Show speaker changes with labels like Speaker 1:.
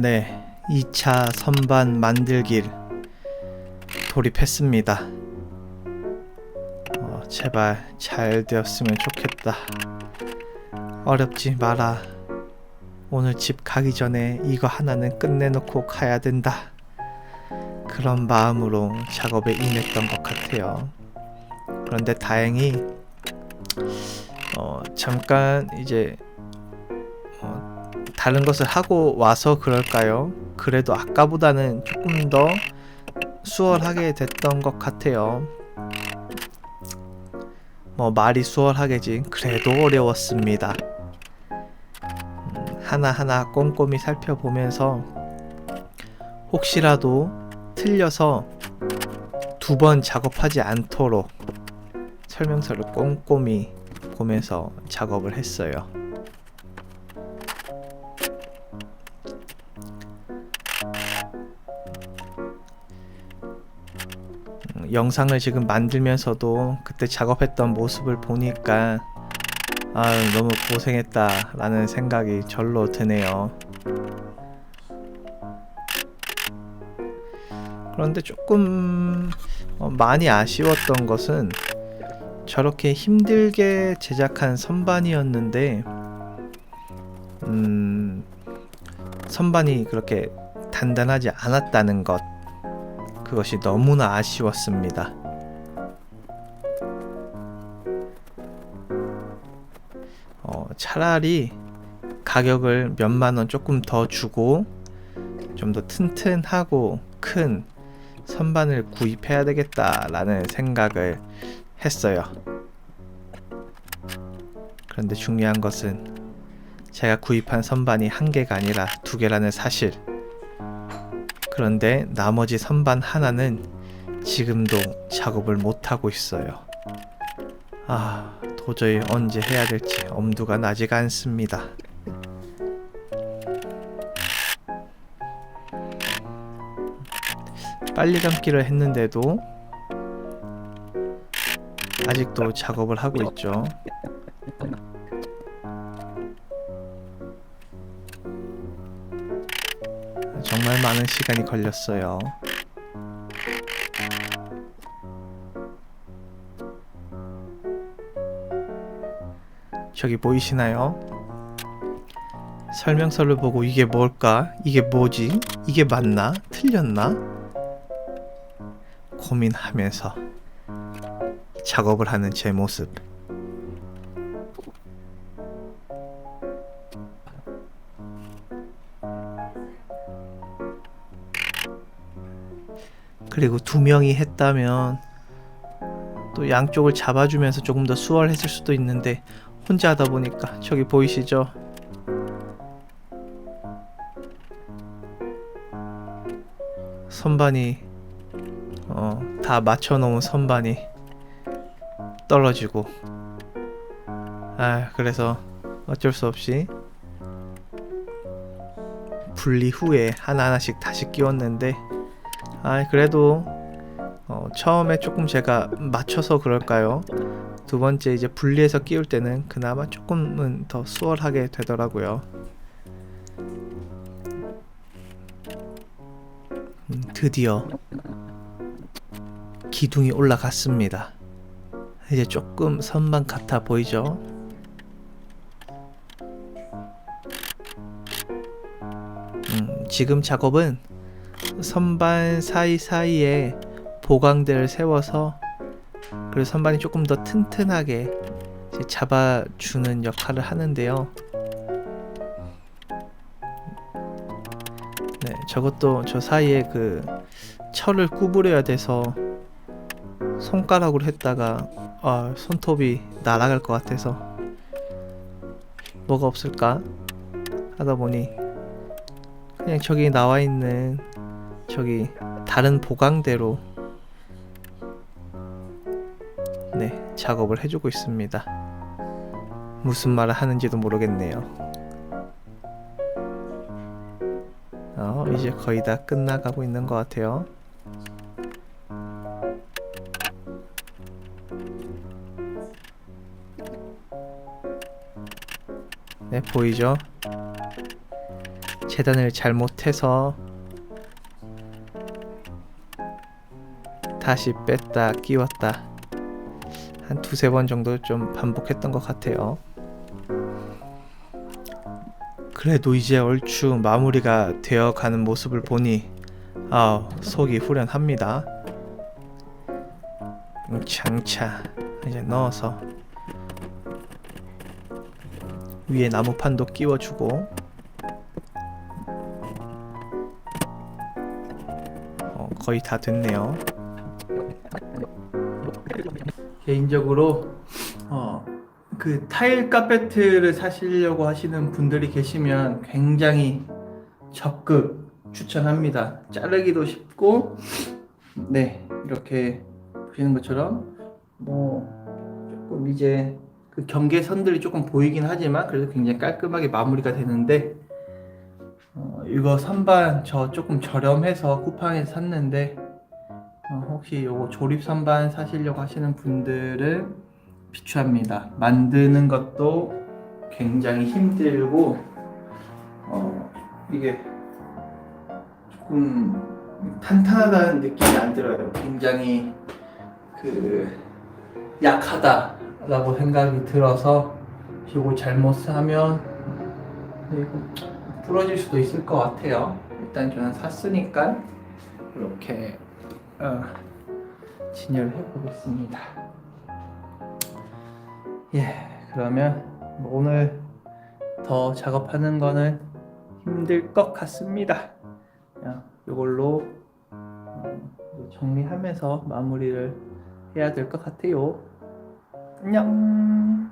Speaker 1: 네, 2차 선반 만들기를 돌입했습니다. 어, 제발 잘 되었으면 좋겠다. 어렵지 마라. 오늘 집 가기 전에 이거 하나는 끝내놓고 가야 된다. 그런 마음으로 작업에 임했던 것 같아요. 그런데 다행히 어, 잠깐 이제 어, 다른 것을 하고 와서 그럴까요? 그래도 아까보다는 조금 더 수월하게 됐던 것 같아요. 뭐 말이 수월하게지 그래도 어려웠습니다. 음, 하나하나 꼼꼼히 살펴보면서 혹시라도 틀려서 두 번 작업하지 않도록 설명서를 꼼꼼히 보면서 작업을 했어요. 영상을 지금 만들면서도 그때 작업했던 모습을 보니까 아 너무 고생했다 라는 생각이 절로 드네요. 그런데 조금 어, 많이 아쉬웠던 것은 저렇게 힘들게 제작한 선반이었는데 음, 선반이 그렇게 단단하지 않았다는 것 그것이 너무나 아쉬웠습니다. 어, 차라리 가격을 몇만 원 조금 더 주고 좀 더 튼튼하고 큰 선반을 구입해야 되겠다라는 생각을 했어요. 그런데 중요한 것은 제가 구입한 선반이 한 개가 아니라 두 개라는 사실. 그런데 나머지 선반 하나는 지금도 작업을 못하고 있어요. 아, 도저히 언제 해야 될지 엄두가 나지가 않습니다. 빨리 감기를 했는데도 아직도 작업을 하고 있죠. 정말 많은 시간이 걸렸어요. 저기 보이시나요? 설명서를 보고 이게 뭘까? 이게 뭐지? 이게 맞나? 틀렸나? 고민하면서 작업을 하는 제 모습. 그리고 두 명이 했다면 또 양쪽을 잡아주면서 조금 더 수월했을 수도 있는데 혼자 하다 보니까 저기 보이시죠? 선반이 어, 다 맞춰놓은 선반이 떨어지고 아 그래서 어쩔 수 없이 분리 후에 하나하나씩 다시 끼웠는데 아 그래도 어, 처음에 조금 제가 맞춰서 그럴까요? 두 번째 이제 분리해서 끼울 때는 그나마 조금은 더 수월하게 되더라고요. 음, 드디어 기둥이 올라갔습니다. 이제 조금 선만 같아 보이죠? 음, 지금 작업은 선반 사이사이에 보강대를 세워서 그리고 선반이 조금 더 튼튼하게 잡아주는 역할을 하는데요. 네, 저것도 저 사이에 그 철을 구부려야 돼서 손가락으로 했다가 아, 손톱이 날아갈 것 같아서 뭐가 없을까 하다 보니 그냥 저기 나와 있는 저기 다른 보강대로 네 작업을 해주고 있습니다. 무슨 말을 하는지도 모르겠네요. 어, 이제 거의 다 끝나가고 있는 것 같아요. 네, 보이죠? 재단을 잘못해서 다시 뺐다 끼웠다 한 두세 번 정도 좀 반복했던 것 같아요. 그래도 이제 얼추 마무리가 되어 가는 모습을 보니 아 속이 후련합니다. 음, 장차 이제 넣어서 위에 나무판도 끼워주고 어, 거의 다 됐네요. 개인적으로 어, 그 타일 카페트를 사시려고 하시는 분들이 계시면 굉장히 적극 추천합니다. 자르기도 쉽고 네 이렇게 보시는 것처럼 뭐 조금 이제 그 경계선들이 조금 보이긴 하지만 그래도 굉장히 깔끔하게 마무리가 되는데 어, 이거 선반 저 조금 저렴해서 쿠팡에서 샀는데 어, 혹시 요거 조립 선반 사시려고 하시는 분들은 비추합니다. 만드는 것도 굉장히 힘들고 어, 이게 조금 탄탄하다는 느낌이 안 들어요. 굉장히 그 약하다라고 생각이 들어서 이거 잘못 사면 이거 부러질 수도 있을 것 같아요. 일단 저는 샀으니까 이렇게 어, 진열을 해보겠습니다. 예, 그러면 뭐 오늘 더 작업하는 거는 힘들 것 같습니다. 이걸로 어, 정리하면서 마무리를 해야 될 것 같아요. 안녕.